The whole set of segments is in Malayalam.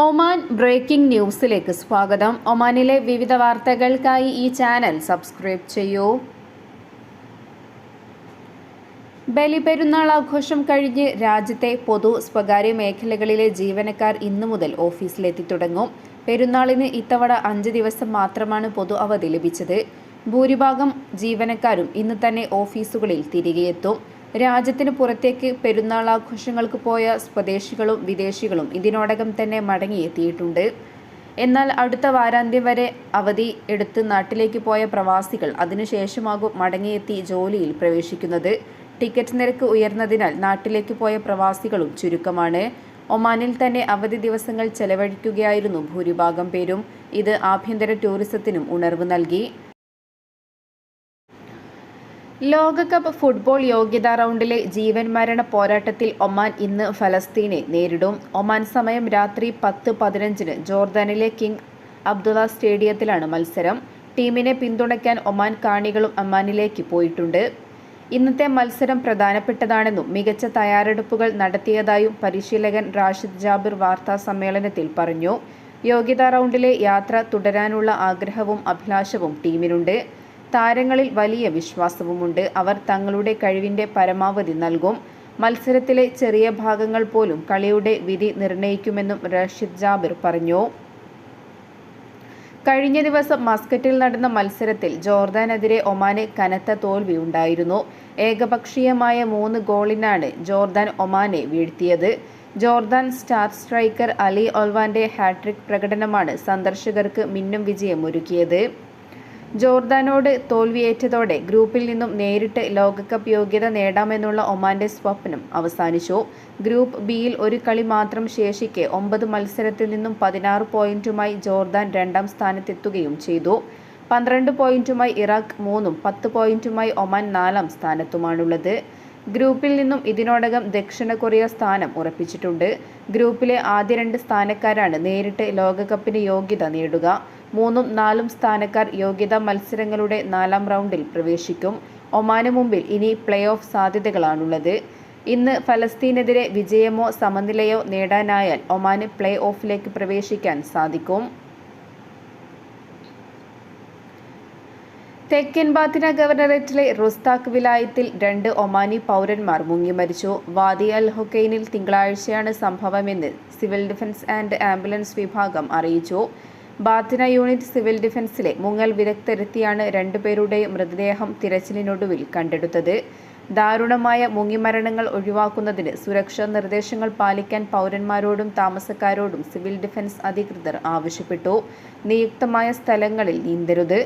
ഒമാൻ ബ്രേക്കിംഗ് ന്യൂസിലേക്ക് സ്വാഗതം. ഒമാനിലെ വിവിധ വാർത്തകൾക്കായി ഈ ചാനൽ സബ്സ്ക്രൈബ് ചെയ്യൂ. ബലിപെരുന്നാൾ ആഘോഷം കഴിഞ്ഞ് രാജ്യത്തെ പൊതു സ്വകാര്യ മേഖലകളിലെ ജീവനക്കാർ ഇന്നു മുതൽ ഓഫീസിലെത്തി തുടങ്ങും. പെരുന്നാളിന് ഇത്തവണ അഞ്ച് ദിവസം മാത്രമാണ് പൊതു അവധി ലഭിച്ചത്. ഭൂരിഭാഗം ജീവനക്കാരും ഇന്ന് തന്നെ ഓഫീസുകളിൽ തിരികെയെത്തും. രാജ്യത്തിന് പുറത്തേക്ക് പെരുന്നാൾ ആഘോഷങ്ങൾക്ക് പോയ സ്വദേശികളും വിദേശികളും ഇതിനോടകം തന്നെ മടങ്ങിയെത്തിയിട്ടുണ്ട്. എന്നാൽ അടുത്ത വാരാന്ത്യം വരെ അവധി എടുത്ത് നാട്ടിലേക്ക് പോയ പ്രവാസികൾ അതിനുശേഷമാകും മടങ്ങിയെത്തി ജോലിയിൽ പ്രവേശിക്കുന്നത്. ടിക്കറ്റ് നിരക്ക് ഉയർന്നതിനാൽ നാട്ടിലേക്ക് പോയ പ്രവാസികളും ചുരുക്കമാണ്. ഒമാനിൽ തന്നെ അവധി ദിവസങ്ങൾ ചെലവഴിക്കുകയായിരുന്നു ഭൂരിഭാഗം പേരും. ഇത് ആഭ്യന്തര ടൂറിസത്തിനും ഉണർവ് നൽകി. ലോകകപ്പ് ഫുട്ബോൾ യോഗ്യതാ റൗണ്ടിലെ ജീവൻ മരണ പോരാട്ടത്തിൽ ഒമാൻ ഇന്ന് ഫലസ്തീനെ നേരിടും. ഒമാൻ സമയം രാത്രി പത്ത് പതിനഞ്ചിന് ജോർദാനിലെ കിങ് അബ്ദുള്ള സ്റ്റേഡിയത്തിലാണ് മത്സരം. ടീമിനെ പിന്തുണയ്ക്കാൻ ഒമാൻ കാണികളും അമ്മാനിലേക്ക് പോയിട്ടുണ്ട്. ഇന്നത്തെ മത്സരം പ്രധാനപ്പെട്ടതാണെന്നും മികച്ച തയ്യാറെടുപ്പുകൾ നടത്തിയതായും പരിശീലകൻ റാഷിദ് ജാബിർ വാർത്താ സമ്മേളനത്തിൽ പറഞ്ഞു. യോഗ്യതാ റൗണ്ടിലെ യാത്ര തുടരാനുള്ള ആഗ്രഹവും അഭിലാഷവും ടീമിനുണ്ട്. താരങ്ങളിൽ വലിയ വിശ്വാസവുമുണ്ട്. അവർ തങ്ങളുടെ കഴിവിന്റെ പരമാവധി നൽകും. മത്സരത്തിലെ ചെറിയ ഭാഗങ്ങൾ പോലും കളിയുടെ വിധി നിർണയിക്കുമെന്നും റഷീദ് ജാബിർ പറഞ്ഞു. കഴിഞ്ഞ ദിവസം മസ്കറ്റിൽ നടന്ന മത്സരത്തിൽ ജോർദാനെതിരെ ഒമാന് കനത്ത തോൽവി ഉണ്ടായിരുന്നു. ഏകപക്ഷീയമായ മൂന്ന് ഗോളിനാണ് ജോർദാൻ ഒമാനെ വീഴ്ത്തിയത്. ജോർദാൻ സ്റ്റാർ സ്ട്രൈക്കർ അലി ഒൽവാന്റെ ഹാട്രിക് പ്രകടനമാണ് സന്ദർശകർക്ക് മിന്നും വിജയമൊരുക്കിയത്. ജോർദാനോട് തോൽവിയേറ്റതോടെ ഗ്രൂപ്പിൽ നിന്നും നേരിട്ട് ലോകകപ്പ് യോഗ്യത നേടാമെന്നുള്ള ഒമാന്റെ സ്വപ്നം അവസാനിച്ചു. ഗ്രൂപ്പ് ബിയിൽ ഒരു കളി മാത്രം ശേഷിക്കെ ഒമ്പത് മത്സരത്തിൽ നിന്നും പതിനാറ് പോയിന്റുമായി ജോർദാൻ രണ്ടാം സ്ഥാനത്തെത്തുകയും ചെയ്തു. പന്ത്രണ്ട് പോയിന്റുമായി ഇറാഖ് മൂന്നും പത്ത് പോയിന്റുമായി ഒമാൻ നാലാം സ്ഥാനത്തുമാണുള്ളത്. ഗ്രൂപ്പിൽ നിന്നും ഇതിനോടകം ദക്ഷിണ കൊറിയ സ്ഥാനം ഉറപ്പിച്ചിട്ടുണ്ട്. ഗ്രൂപ്പിലെ ആദ്യ രണ്ട് സ്ഥാനക്കാരാണ് നേരിട്ട് ലോകകപ്പിന് യോഗ്യത നേടുക. മൂന്നും നാലും സ്ഥാനക്കാർ യോഗ്യതാ മത്സരങ്ങളുടെ നാലാം റൗണ്ടിൽ പ്രവേശിക്കും. ഒമാന് മുമ്പിൽ ഇനി പ്ലേ ഓഫ് സാധ്യതകളാണുള്ളത്. ഇന്ന് ഫലസ്തീനെതിരെ വിജയമോ സമനിലയോ നേടാനായാൽ ഒമാന് പ്ലേ ഓഫിലേക്ക് പ്രവേശിക്കാൻ സാധിക്കും. തെക്കൻ ബാത്തിന ഗവർണറേറ്റിലെ റുസ്താഖ് വിലായത്തിൽ രണ്ട് ഒമാനി പൗരന്മാർ മുങ്ങിമരിച്ചു വാദി അൽ ഹൊക്കൈനിൽ തിങ്കളാഴ്ചയാണ് സംഭവമെന്ന് സിവിൽ ഡിഫൻസ് ആൻഡ് ആംബുലൻസ് വിഭാഗം അറിയിച്ചു. ബാത്തിന യൂണിറ്റ് സിവിൽ ഡിഫൻസിലെ മുങ്ങൽ വിദഗ്ധരെത്തിയാണ് രണ്ടുപേരുടെയും മൃതദേഹം തിരച്ചിലിനൊടുവിൽ കണ്ടെടുത്തത്. ദാരുണമായ മുങ്ങിമരണങ്ങൾ ഒഴിവാക്കുന്നതിന് സുരക്ഷാ നിർദ്ദേശങ്ങൾ പാലിക്കാൻ പൗരന്മാരോടും താമസക്കാരോടും സിവിൽ ഡിഫൻസ് അധികൃതർ ആവശ്യപ്പെട്ടു. നിയുക്തമായ സ്ഥലങ്ങളിൽ നീന്തരുത്.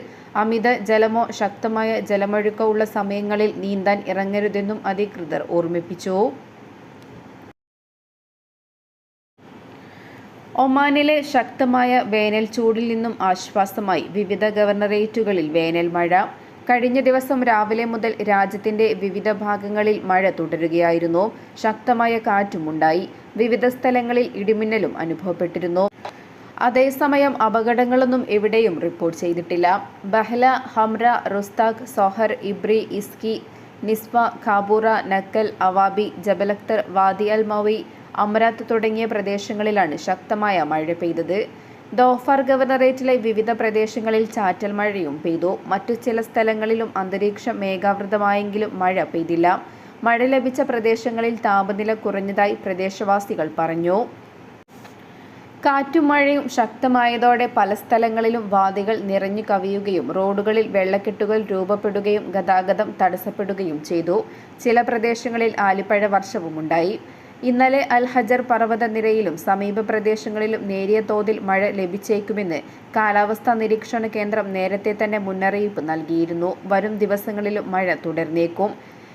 അമിത ജലമോ ശക്തമായ ജലമൊഴുക്കോ ഉള്ള സമയങ്ങളിൽ നീന്താൻ ഇറങ്ങരുതെന്നും അധികൃതർ ഓർമ്മിപ്പിച്ചു. ഒമാനിലെ ശക്തമായ വേനൽ ചൂടിൽ നിന്നും ആശ്വാസമായി വിവിധ ഗവർണറേറ്റുകളിൽ വേനൽ മഴ. കഴിഞ്ഞ ദിവസം രാവിലെ മുതൽ രാജ്യത്തിന്റെ വിവിധ ഭാഗങ്ങളിൽ മഴ തുടരുകയായിരുന്നു. ശക്തമായ കാറ്റുമുണ്ടായി വിവിധ സ്ഥലങ്ങളിൽ ഇടിമിന്നലും അനുഭവപ്പെട്ടിരുന്നു. അതേസമയം അപകടങ്ങളൊന്നും എവിടെയും റിപ്പോർട്ട് ചെയ്തിട്ടില്ല. Bahla Hamra Rustaq Sohar Ibri Izki Nizwa Khabura Nakhal Awabi Jabal Akhdar Wadi Al Amerat തുടങ്ങിയ പ്രദേശങ്ങളിലാണ് ശക്തമായ മഴ പെയ്തത്. ദോഫാർ ഗവർണറേറ്റിലെ വിവിധ പ്രദേശങ്ങളിൽ ചാറ്റൽ മഴയും പെയ്തു. മറ്റു ചില സ്ഥലങ്ങളിലും അന്തരീക്ഷം മേഘാവൃതമായെങ്കിലും മഴ പെയ്തില്ല. മഴ ലഭിച്ച പ്രദേശങ്ങളിൽ താപനില കുറഞ്ഞതായി പ്രദേശവാസികൾ പറഞ്ഞു. കാറ്റും മഴയും ശക്തമായതോടെ പല സ്ഥലങ്ങളിലും വാദികൾ നിറഞ്ഞു കവിയുകയും റോഡുകളിൽ വെള്ളക്കെട്ടുകൾ രൂപപ്പെടുകയും ഗതാഗതം തടസ്സപ്പെടുകയും ചെയ്തു. ചില പ്രദേശങ്ങളിൽ ആലിപ്പഴ വർഷവുമുണ്ടായി. ഇന്നലെ അൽ ഹജർ പർവതനിരയിലും സമീപ പ്രദേശങ്ങളിലും നേരിയ തോതിൽ മഴ ലഭിച്ചേക്കുമെന്ന് കാലാവസ്ഥാ നിരീക്ഷണ കേന്ദ്രം നേരത്തെ തന്നെ മുന്നറിയിപ്പ് നൽകിയിരുന്നു. വരും ദിവസങ്ങളിലും മഴ തുടർന്നേക്കും.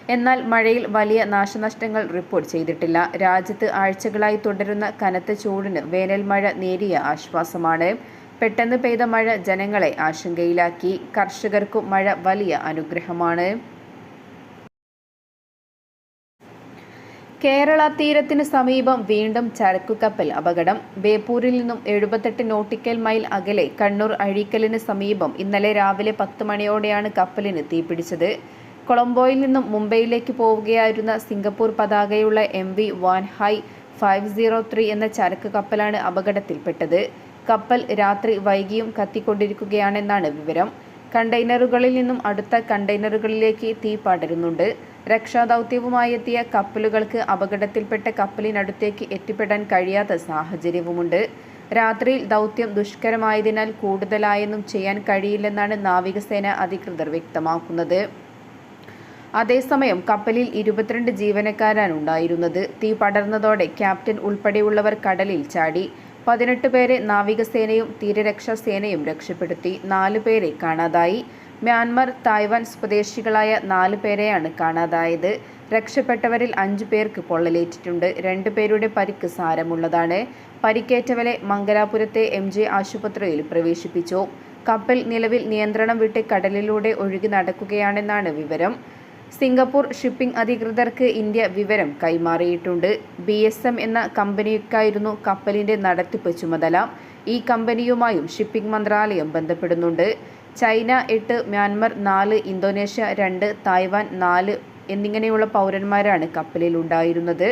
എന്നാൽ മഴയിൽ വലിയ നാശനഷ്ടങ്ങൾ റിപ്പോർട്ട് ചെയ്തിട്ടില്ല. രാജ്യത്ത് ആഴ്ചകളായി തുടരുന്ന കനത്ത ചൂടിന് വേനൽ മഴ നേരിയ ആശ്വാസമാണ്. പെട്ടെന്ന് പെയ്ത മഴ ജനങ്ങളെ ആശങ്കയിലാക്കി. കർഷകർക്കും മഴ വലിയ അനുഗ്രഹമാണ്. കേരള തീരത്തിന് സമീപം വീണ്ടും ചരക്കുകപ്പൽ അപകടം. ബേപ്പൂരിൽ നിന്നും എഴുപത്തെട്ട് നോട്ടിക്കൽ മൈൽ അകലെ കണ്ണൂർ അഴീക്കലിന് സമീപം ഇന്നലെ രാവിലെ പത്ത് മണിയോടെയാണ് കപ്പലിന് തീപിടിച്ചത്. കൊളംബോയിൽ നിന്നും മുംബൈയിലേക്ക് പോവുകയായിരുന്ന Singapore പതാകയുള്ള M V Wan Hai five zero three എന്ന ചരക്ക് കപ്പലാണ് അപകടത്തിൽപ്പെട്ടത്. കപ്പൽ രാത്രി വൈകിയും കത്തിക്കൊണ്ടിരിക്കുകയാണെന്നാണ് വിവരം. കണ്ടെയ്നറുകളിൽ നിന്നും അടുത്ത കണ്ടെയ്നറുകളിലേക്ക് തീ പടരുന്നുണ്ട്. രക്ഷാദൗത്യവുമായി എത്തിയ കപ്പലുകൾക്ക് അപകടത്തിൽപ്പെട്ട കപ്പലിനടുത്തേക്ക് എത്തിപ്പെടാൻ കഴിയാത്ത സാഹചര്യവുമുണ്ട്. രാത്രിയിൽ ദൗത്യം ദുഷ്കരമായതിനാൽ കൂടുതലായൊന്നും ചെയ്യാൻ കഴിയില്ലെന്നാണ് നാവികസേന അധികൃതർ വ്യക്തമാക്കുന്നത്. അതേസമയം കപ്പലിൽ ഇരുപത്തിരണ്ട് ജീവനക്കാരാണ് ഉണ്ടായിരുന്നത്. തീ പടർന്നതോടെ ക്യാപ്റ്റൻ ഉൾപ്പെടെയുള്ളവർ കടലിൽ ചാടി. പതിനെട്ട് പേരെ നാവികസേനയും തീരരക്ഷാസേനയും രക്ഷപ്പെടുത്തി. നാലു പേരെ കാണാതായി. മ്യാൻമർ തായ്വാൻ സ്വദേശികളായ നാല് പേരെയാണ് കാണാതായത്. രക്ഷപ്പെട്ടവരിൽ അഞ്ചു പേർക്ക് പൊള്ളലേറ്റിട്ടുണ്ട്. രണ്ടു പേരുടെ പരിക്ക് സാരമുള്ളതാണ്. പരിക്കേറ്റവരെ മംഗലാപുരത്തെ എം ജെ ആശുപത്രിയിൽ പ്രവേശിപ്പിച്ചു. കപ്പൽ നിലവിൽ നിയന്ത്രണം വിട്ട് കടലിലൂടെ ഒഴുകി നടക്കുകയാണെന്നാണ് വിവരം. സിംഗപ്പൂർ ഷിപ്പിംഗ് അധികൃതർക്ക് ഇന്ത്യ വിവരം കൈമാറിയിട്ടുണ്ട്. ബി എസ് എം എന്ന കമ്പനിക്കായിരുന്നു കപ്പലിന്റെ നടത്തിപ്പ് ചുമതല. ഈ കമ്പനിയുമായും ഷിപ്പിംഗ് മന്ത്രാലയം ബന്ധപ്പെടുന്നുണ്ട്. ചൈന എട്ട് മ്യാൻമർ നാല് ഇന്തോനേഷ്യ രണ്ട് തായ്വാൻ നാല് എന്നിങ്ങനെയുള്ള പൗരന്മാരാണ് കപ്പലിൽ ഉണ്ടായിരുന്നത്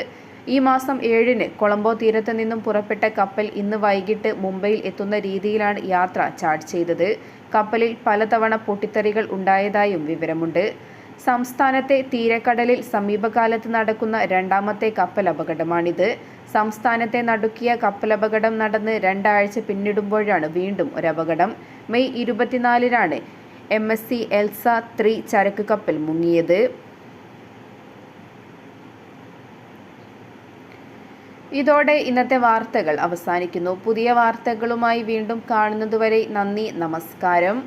ഈ മാസം ഏഴിന് കൊളംബോ തീരത്ത് നിന്നും പുറപ്പെട്ട കപ്പൽ ഇന്ന് വൈകിട്ട് മുംബൈയിൽ എത്തുന്ന രീതിയിലാണ് യാത്ര ചാർട്ട് ചെയ്തത്. കപ്പലിൽ പലതവണ പൊട്ടിത്തെറികൾ ഉണ്ടായതായും വിവരമുണ്ട്. സംസ്ഥാനത്തെ തീരക്കടലിൽ സമീപകാലത്ത് നടക്കുന്ന രണ്ടാമത്തെ കപ്പൽ അപകടമാണിത്. സംസ്ഥാനത്തെ നടുക്കിയ കപ്പലപകടം നടന്ന് രണ്ടാഴ്ച പിന്നിടുമ്പോഴാണ് വീണ്ടും ഒരപകടം. May ഇരുപത്തിനാലിനാണ് M S C Elsa three ചരക്ക് കപ്പൽ മുങ്ങിയത്. ഇതോടെ ഇന്നത്തെ വാർത്തകൾ അവസാനിക്കുന്നു. പുതിയ വാർത്തകളുമായി വീണ്ടും കാണുന്നതുവരെ നന്ദി നമസ്കാരം.